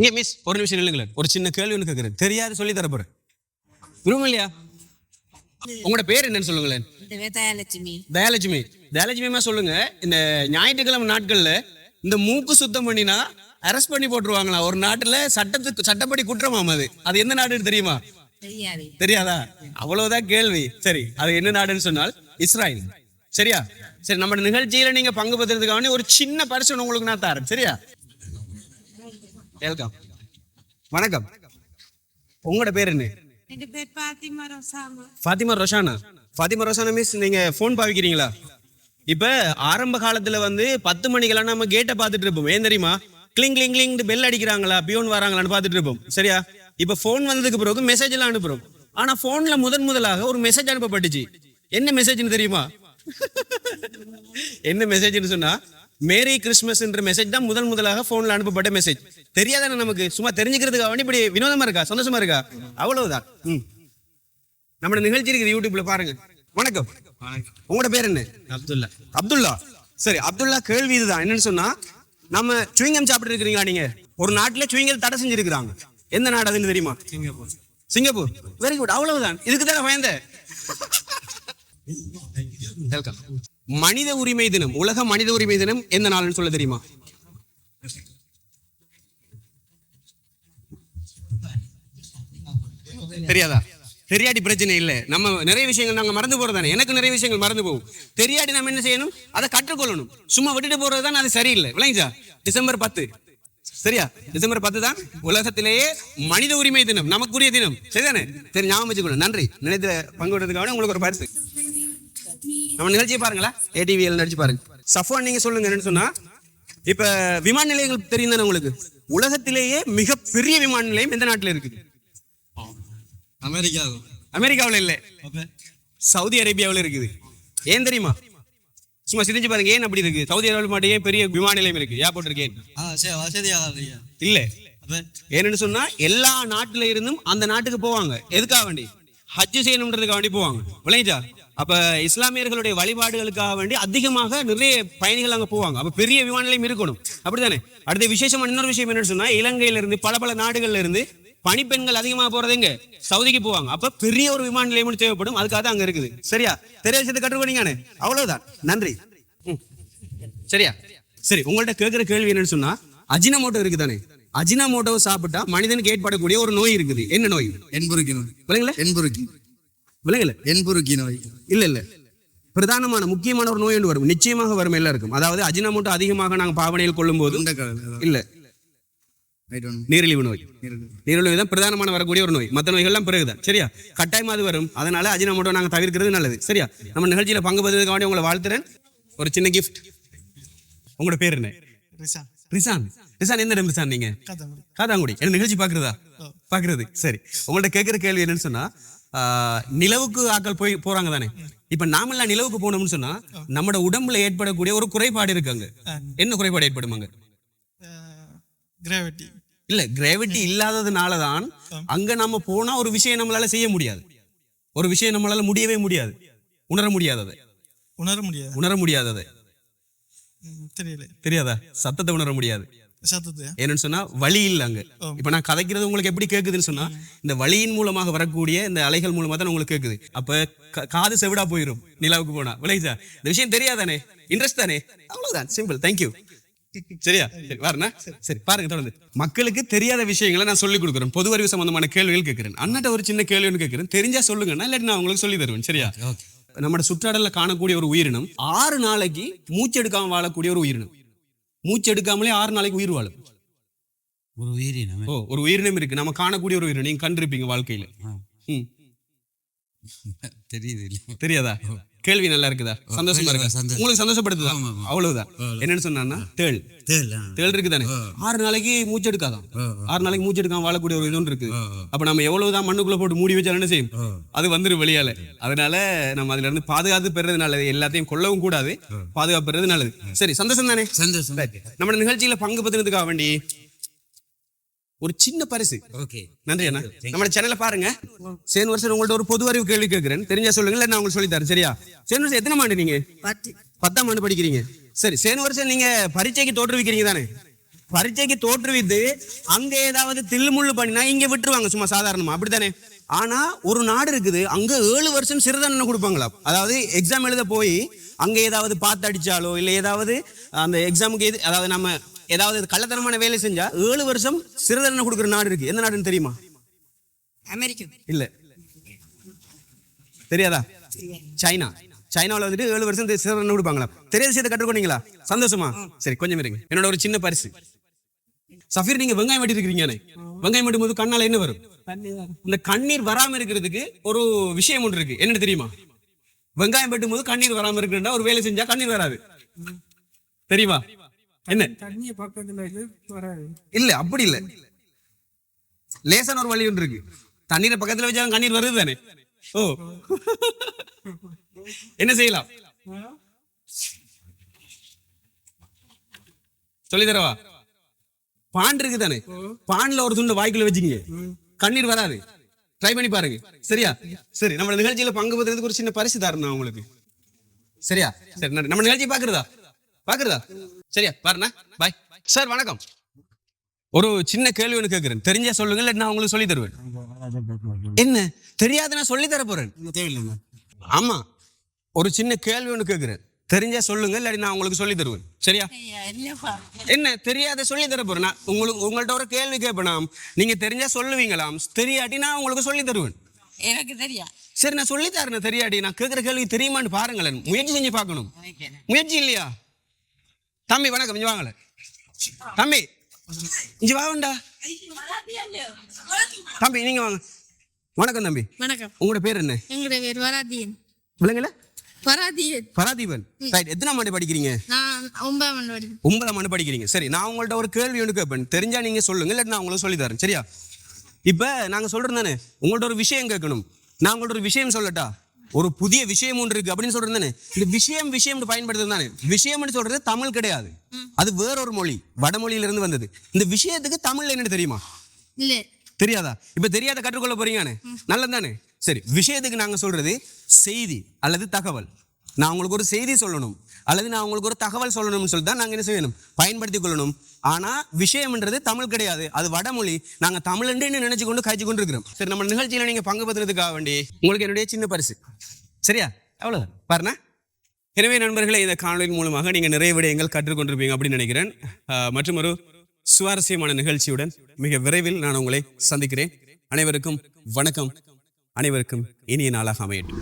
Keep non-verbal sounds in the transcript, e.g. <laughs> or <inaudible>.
இங்கே மிஸ் ஒரு நிமிஷம் இல்லைங்களேன் ஒரு சின்ன கேள்வி ஒன்று கேட்குறேன் தெரியாது சொல்லி தர போறேன் விரும்பம் இல்லையா? உங்களோட பேர் என்னன்னு சொல்லுங்களேன். இந்த வேதாயலட்சுமி. தயாலட்சுமி தயாலட்சுமிமா சொல்லுங்க இந்த ஞாயிற்றுக்கிழமை நாட்கள்ல இந்த மூக்கு சுத்தம் பண்ணினா அரெஸ்ட் பண்ணி போட்டுருவாங்களா? ஒரு நாட்டுல சட்டத்துக்கு சட்டப்படி குற்றமாம் அது. அது எந்த நாடுன்னு தெரியுமா? தெரியாது. அவ்வளவுதான் கேள்வி. சரி அது என்ன நாடுன்னு சொன்னால் இஸ்ராயல் சரியா? சரி நம்ம நிகழ்ச்சியில நீங்க பங்கு பெற்றதுக்காக ஒரு சின்ன பரிசு உங்களுக்கு நான் தரேன். சரியா? வெல்கம் வணக்கம். உங்களோட பேர் என்ன? ஃபாத்திமா ரோஷானா? ஃபாத்திமா ரோஷானா மிஸ் நீங்க ஃபோன் பாவிக்கிறீங்களா? இப்ப ஆரம்ப காலத்துல வந்து பத்து மணிக்கெல்லாம் நம்ம கேட்டை பார்த்துட்டு இருப்போம். ஏன் தெரியுமா? கிளிங் கிளிங் கிளிங் பெல் அடிக்கிறாங்களா? பியோன் வராங்களான்னு பார்த்துட்டு இருப்போம். சரியா? இப்ப ஃபோன் வந்ததுக்கு பிறகு மெசேஜ் எல்லாம் அனுப்புறோம். ஆனா போன்ல முதன் முதலாக ஒரு மெசேஜ் அனுப்பப்பட்டுச்சு. என்ன மெசேஜ்னு தெரியுமா? <laughs> என்ன மெசேஜ்னு சொன்னா மேரி கிறிஸ்மஸ்ன்ற மெசேஜ் தான் முதல் முதலாக போன்ல அனுப்பப்பட்ட மெசேஜ் தெரியாதானே நமக்கு? சும்மா தெரிஞ்சுக்கிறதுக்காக வேண்டி இப்படி வினோதமா இருக்கா? சந்தோஷமா இருக்கா? அவ்வளவுதான். ம். நம்ம நிகழ்ச்சி இருக்குது யூடியூப்ல பாருங்க. வணக்கம். உங்களோட பேர் என்ன? அப்துல்லா. அப்துல்லா. சரி அப்துல்லா கேள்வி இதுதான். என்னன்னு சொன்னா நம்ம சுவிங்கம் சாப்பிட்டு இருக்கிறீங்களா நீங்க? ஒரு நாட்டுல சுவிங்கல் தடை செஞ்சிருக்கிறாங்க. எந்த நாடு அதுன்னு தெரியுமா? சிங்கப்பூர். சிங்கப்பூர். வெரி குட் அவ்வளவுதான். இதுக்கு தானே பயந்த. வெல்கம் மனித உரிமை தினம் உலக மனித உரிமை தினம் எந்த நாள்னு சொல்ல தெரியுமா? தெரியாதா? தெரியாடி பிரச்சனை இல்லை. நம்ம நிறைய விஷயங்கள் நாங்க மறந்து போறதானே எனக்கு நிறைய விஷயங்கள் மறந்து போகும். தெரியாடி நம்ம என்ன செய்யணும்? அதை கற்றுக்கொள்ளணும். சும்மா விட்டுட்டு போறது அது சரியில்லை. விளைஞ்சா டிசம்பர் பத்து. சரியா? டிசம்பர் பத்து தான் உலகத்திலேயே மனித உரிமை தினம் நமக்குரிய தினம். சரிதானே? சரி ஞாபகம் வச்சுக்கணும். நன்றி. நினைத்த பங்கு உங்களுக்கு ஒரு பரிசு நம்ம நிகழ்ச்சியை பாருங்களா? ஏடிவிஎல் நடிச்சு பாருங்க. சஃபான் நீங்க சொல்லுங்க என்னன்னு சொன்னா இப்ப விமான நிலையங்கள் தெரியும் தானே உங்களுக்கு? உலகத்திலேயே மிகப்பெரிய விமான நிலையம் எந்த நாட்டுல இருக்குது? அமெரிக்கா அமெரிக்காவுல இல்ல. சவுதி அரேபியாவுல இருக்குது. ஏன் தெரியுமா? சும்மா சிரிஞ்சு பாருங்க ஏன் அப்படி இருக்கு? சவுதி அரேபியா மட்டும் ஏன் பெரிய விமான நிலையம் இருக்கு? ஏர்போர்ட் இருக்கு இல்ல. ஏன்னு சொன்னா எல்லா நாட்டுல இருந்தும் அந்த நாட்டுக்கு போவாங்க. எதுக்காக வேண்டி? ஹஜ் செய்யணுன்றதுக்காக வேண்டி போவாங்க. விளைஞ்சா அப்ப இஸ்லாமியர்களுடைய வழிபாடுகளுக்காக வேண்டி அதிகமாக நிறைய பயணிகள் அங்க போவாங்க. அப்ப பெரிய விமான நிலையம் இருக்கணும். அப்படித்தானே? அடுத்த விசேஷமா இன்னொரு விஷயம் என்னன்னு சொன்னா இலங்கையில இருந்து பல பல நாடுகள்ல இருந்து பணிப்பெண்கள் அதிகமா போறது எங்க? சவுதிக்கு போவாங்க. அப்ப பெரிய ஒரு விமான நிலையம் தேவைப்படும். அதுக்காக தான் அங்க இருக்குது. சரியா? தெரிய விஷயத்தை கற்றுக்கொண்டீங்கன்னு அவ்வளவுதான். நன்றி. சரியா? சரி உங்கள்ட்ட கேட்கிற கேள்வி என்னன்னு சொன்னா அஜினமோட்டோ இருக்குதானே அஜினமோட்டோவை சாப்பிட்டா மனிதனுக்கு ஏற்படக்கூடிய ஒரு நோய் இருக்குது. என்ன நோய்? என்புருக்கி நோய். விளங்கல என்புருக்கி நோய். இல்ல இல்ல. பிரதானமான முக்கியமான ஒரு நோய் ஒன்று வரும். நிச்சயமாக வரும் எல்லாருக்கும். அதாவது அஜினமோட்டோ அதிகமாக நாங்க பாவனையில் கொள்ளும் போது இல்ல. நீரிழிவு நோய். நீரிழிவு. தான் பிரதானமான வரக்கூடிய ஒரு நோய். மற்ற நோய்கள்லாம் பிறகுதான். சரியா? கட்டாயமா அது வரும். அதனால அஜினமோட்டோ நாங்க தவிர்க்கிறது நல்லது. சரியா? நம்ம நிகழ்ச்சியில பங்கு பெறுவதற்காக உங்களை வாழ்த்துறேன். ஒரு சின்ன கிஃப்ட் உங்களோட பேர் என்ன? ரிசான் ரிசான் இடம் ரிசான் நீங்க? காதாங்குடி என்ன நிகழ்ச்சி பாக்குறதா? பாக்குறது. சரி. உங்கள்ட்ட கேட்கிற கேள்வி என்னன்னு சொன்னா நிலவுக்கு ஆட்கள் போய் போறாங்க தானே? இப்ப நாமெல்லாம் நிலவுக்கு போனோம்னு சொன்னா நம்மட உடம்புல ஏற்படக்கூடிய ஒரு குறைபாடு இருக்கு அங்க. என்ன குறைபாடு ஏற்படும் அங்க? கிராவிட்டி இல்ல கிராவிட்டி இல்லாததுனால தான் அங்க நம்ம போனா ஒரு விஷயம் நம்மளால செய்ய முடியாது. ஒரு விஷயம் நம்மளால முடியவே முடியாது. உணர முடியாததை. உணர முடியாது. உணர முடியாததை. தெரியல. தெரியாதா? சத்தத்தை உணர முடியாது. என்னன்னு சொன்னா வழி இல்ல அங்க. இப்ப நான் கதைக்கிறது உங்களுக்கு எப்படி கேக்குதுன்னு சொன்னா இந்த வழியின் மூலமாக வரக்கூடிய இந்த அலைகள் மூலமா தான் உங்களுக்கு கேக்குது. அப்ப காது செவிடா போயிரும் நிலாவுக்கு போனா. விளைச்சா இந்த விஷயம் தெரியாதானே? இன்ட்ரெஸ்ட் தானே? அவ்வளவுதான். சிம்பிள் தேங்க்யூ சரியா? சரி வரண்ணா. சரி. பாருங்க தொடர்ந்து. மக்களுக்கு தெரியாத விஷயங்களை நான் சொல்லி கொடுக்குறேன். பொது அறிவு சம்பந்தமான கேள்விகள் கேட்கிறேன் அண்ணாட்ட ஒரு சின்ன கேள்வி ஒன்று கேட்கிறேன் தெரிஞ்சா சொல்லுங்கன்னா இல்லாட்டி நான் உங்களுக்கு சொல்லி தருவேன். சரியா? நம்ம சுற்றாடல்ல காணக்கூடிய ஒரு உயிரினம் ஆறு நாளைக்கு மூச்செடுக்காம வாழக்கூடிய ஒரு உயிரினம். மூச்செடுக்காமலே ஆறு நாளைக்கு உயிர் வாழும். ஒரு உயிரினம். ஓ ஒரு உயிரினம் இருக்கு. நம்ம காணக்கூடிய ஒரு உயிரினம். நீங்க கண்டிருப்பீங்க வாழ்க்கையில. தெரியுது தெரியாதா? கேள்வி நல்லா இருக்குதா? சந்தோஷமா இருக்கா. உங்களுக்கு சந்தோஷப்படுத்துதா. அவ்வளவுதான். என்னன்னு சொன்னா தேள். தேள் இருக்குதானே? ஆறு நாளைக்கு மூச்சு எடுக்காதான் ஆறு நாளைக்கு மூச்சு எடுக்காம வாழக்கூடிய ஒரு இது இருக்குது அப்ப நம்ம எவ்வளவுதான் மண்ணுக்குள்ள போட்டு மூடி வச்சாலும் என்ன செய்யும்? அது வந்துரும் வெளியால. அதனால நம்ம அதுல இருந்து பாதுகாத்து பெறது நல்லது எல்லாத்தையும் கொல்லவும் கூடாது. பாதுகாப்பு பெறது நல்லது சரி சந்தோஷம். தானே சந்தோஷம் நம்ம நிகழ்ச்சியில பங்கு பெற்றுறதுக்காக வேண்டி ஒரு சின்ன பரிசு. ஓகே. நன்றி அண்ணா. நம்ம சேனலை பாருங்க. சேன் வருஷம் உங்கள்ட்ட ஒரு பொது அறிவு கேள்வி கேட்கிறேன் தெரிஞ்சா சொல்லுங்க இல்ல நான் உங்களுக்கு சொல்லி தரேன். சரியா? சேன் வருஷம் எத்தனை ஆண்டு நீங்க? பத்து. பத்தாம் ஆண்டு படிக்கிறீங்க. சரி சேன் வருஷம் நீங்க பரீட்சைக்கு தோற்றுவிக்கிறீங்க தானே? பரீட்சைக்கு தோற்றுவித்து அங்க ஏதாவது தில்லுமுள்ளு பண்ணினா இங்க விட்டுருவாங்க சும்மா சாதாரணமா. அப்படித்தானே? ஆனா ஒரு நாடு இருக்குது அங்க ஏழு வருஷம் சிறை தண்டனை கொடுப்பாங்களா? அதாவது எக்ஸாம் எழுத போய் அங்க ஏதாவது பார்த்து அடிச்சாலோ இல்லை ஏதாவது அந்த எக்ஸாமுக்கு எது அதாவது நம்ம ஏதாவது கள்ளத்தனமான வேலை செஞ்சா ஏழு வருஷம் சிறை தண்டனை கொடுக்குற நாடு இருக்கு. எந்த நாடுன்னு தெரியுமா? அமெரிக்கன் இல்ல. தெரியாதா? சைனா. சைனாவில் வந்துட்டு ஏழு வருஷம் சிறை தண்டனை கொடுப்பாங்களா? தெரியாத விஷயத்தை கற்றுக்கொண்டீங்களா? சந்தோஷமா? சரி கொஞ்சம் இருங்க. என்னோட ஒரு சின்ன பரிசு. சஃபீர் நீங்க வெங்காயம் வெட்டி இருக்கிறீங்கன்னு வெங்காயம் வெட்டும் போது கண்ணால என்ன வரும்? இந்த கண்ணீர் வராம இருக்கிறதுக்கு ஒரு விஷயம் ஒன்று இருக்கு. என்னன்னு தெரியுமா? வெங்காயம் வெட்டும் போது கண்ணீர் வராம இருக்குன்னா ஒரு வேலை செஞ்சா கண்ணீர் வராது. தெரியுமா? என்ன? தண்ணிய பக்கத்துல இது வராது. இல்ல அப்படி இல்ல. லேசான ஒரு வழி ஒன்று இருக்கு. தண்ணீரை பக்கத்துல வச்சாலும் கண்ணீர் வருது தானே? ஓ. என்ன செய்யலாம்? சொல்லி தரவா பான் இருக்கு தானே? பான்ல ஒரு துண்டு வாய்க்குள்ள வச்சுக்கீங்க. கண்ணீர் வராது. ட்ரை பண்ணி பாருங்க. சரியா? சரி நம்ம நிகழ்ச்சியில பங்கு பெறுறதுக்கு ஒரு சின்ன பரிசு தரணும் உங்களுக்கு. சரியா? சரி நம்ம நிகழ்ச்சி பாக்குறதா பாக்குறதா? சரியா பாருண்ணா. பாய் சார் வணக்கம். ஒரு சின்ன கேள்வி ஒன்று கேட்குறேன் தெரிஞ்சா சொல்லுங்க இல்லை நான் உங்களுக்கு சொல்லி தருவேன். என்ன? தெரியாது நான் சொல்லி தர போறேன். தேவையில்லைங்க. ஆமா. ஒரு சின்ன கேள்வி ஒன்று கேட்குறேன் தெரிஞ்சா சொல்லுங்க இல்லாட்டி நான் உங்களுக்கு சொல்லி தருவேன். சரியா? இல்லப்பா. என்ன? தெரியாத சொல்லி தர போறேன். நான் உங்களுக்கு உங்கள்ட்ட ஒரு கேள்வி கேட்பேனாம் நீங்க தெரிஞ்சா சொல்லுவீங்களாம். தெரியாட்டி நான் உங்களுக்கு சொல்லி தருவேன். எனக்கு தெரியா? சரி நான் சொல்லி தரேன் தெரியாட்டி. நான் கேட்குற கேள்வி தெரியுமான்னு பாருங்களேன். முயற்சி செஞ்சு பார்க்கணும். முயற்சி இல்லையா? தம்பி வணக்கம். இங்க வாங்கல. தம்பி இங்க வாங்கண்டா தம்பி நீங்க வாங்க. வணக்கம் தம்பி. வணக்கம். உங்களோட பேர் என்ன? எங்களுடைய பேர் வராதியன். விளங்கல வராதியன். பராதீபன் ரைட் எத்தனை ஆண்டு படிக்கிறீங்க? நான் ஒன்பதாம் ஆண்டு படிக்கிறேன். ஒன்பதாம் ஆண்டு படிக்கிறீங்க. சரி நான் உங்கள்ட்ட ஒரு கேள்வி ஒன்று கேட்பேன். தெரிஞ்சா நீங்க சொல்லுங்க இல்லாட்டி நான் உங்களுக்கு சொல்லி தரேன். சரியா? இப்ப நாங்க சொல்றோம் தானே? உங்கள்ட்ட ஒரு விஷயம் கேட்கணும். நான் உங்கள்ட்ட ஒரு விஷயம் சொல்லட்டா? ஒரு புதிய விஷயம் ஒன்று இருக்கு. அப்படின்னு சொல்றது தானே? இந்த விஷயம் விஷயம் பயன்படுத்துறது தானே? விஷயம்னு சொல்றது தமிழ் கிடையாது. அது வேற ஒரு மொழி வடமொழியில இருந்து வந்தது. இந்த விஷயத்துக்கு தமிழ்ல என்னன்னு தெரியுமா? இல்ல. தெரியாதா? இப்ப தெரியாத கற்றுக்கொள்ள போறீங்கன்னு நல்லது தானே? சரி விஷயத்துக்கு நாங்க சொல்றது செய்தி அல்லது தகவல். நான் உங்களுக்கு ஒரு செய்தி சொல்லணும் அல்லது நான் உங்களுக்கு ஒரு தகவல் சொல்லணும்னு சொல்லி தான் நாங்க என்ன செய்யணும்? பயன்படுத்திக் கொள்ளணும். ஆனா விஷயம்ன்றது தமிழ் கிடையாது. அது வடமொழி. நாங்க தமிழ்ன்னு நினைச்சு கொண்டு காய்ச்சி கொண்டு இருக்கிறோம் சரி நம்ம நிகழ்ச்சியில நீங்க பங்கு பெறுறதுக்காக வேண்டி உங்களுக்கு என்னுடைய சின்ன பரிசு. சரியா? அவ்வளவுதான் பாருண்ணா. எனவே நண்பர்களே இந்த காணொலியின் மூலமாக நீங்கள் நிறைய விடயங்கள் கற்றுக்கொண்டிருப்பீங்க அப்படின்னு நினைக்கிறேன். மற்றும் ஒரு சுவாரஸ்யமான நிகழ்ச்சியுடன் மிக விரைவில் நான் உங்களை சந்திக்கிறேன். அனைவருக்கும் வணக்கம். அனைவருக்கும் இனிய நாளாக அமையட்டும்.